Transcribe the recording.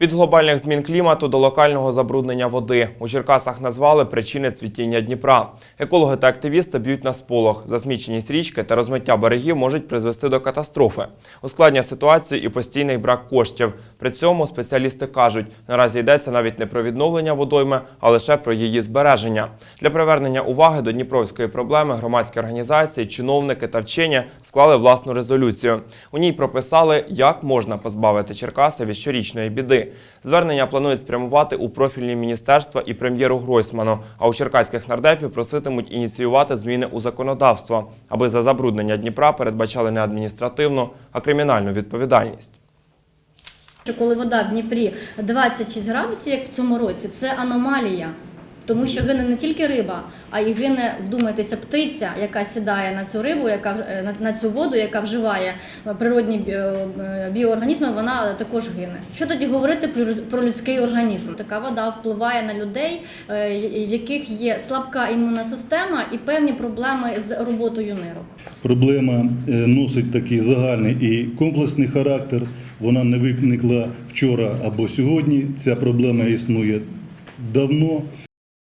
Від глобальних змін клімату до локального забруднення води у Черкасах назвали причини цвітіння Дніпра. Екологи та активісти б'ють на сполох. Засміченість річки та розмиття берегів можуть призвести до катастрофи. Ускладнює ситуацію і постійний брак коштів. При цьому спеціалісти кажуть, наразі йдеться навіть не про відновлення водойми, а лише про її збереження. Для привернення уваги до дніпровської проблеми громадські організації, чиновники та вчені склали власну резолюцію. У ній прописали, як можна позбавити Черкаси від щорічної біди. Звернення планують спрямувати у профільні міністерства і прем'єру Гройсману. А у черкаських нардепів проситимуть ініціювати зміни у законодавство, аби за забруднення Дніпра передбачали не адміністративну, а кримінальну відповідальність. Коли вода в Дніпрі 26 градусів, як в цьому році, це аномалія. Тому що гине не тільки риба, а й гине, вдумайтеся, птиця, яка сідає на цю рибу, яка е, на- цю воду, яка вживає е, природні е, біоорганізми, вона також гине. Що тоді говорити про людський організм? Така вода впливає на людей, в яких є слабка імунна система і певні проблеми з роботою нирок. Проблема носить такий загальний і комплексний характер. Вона не виникла вчора або сьогодні. Ця проблема існує давно.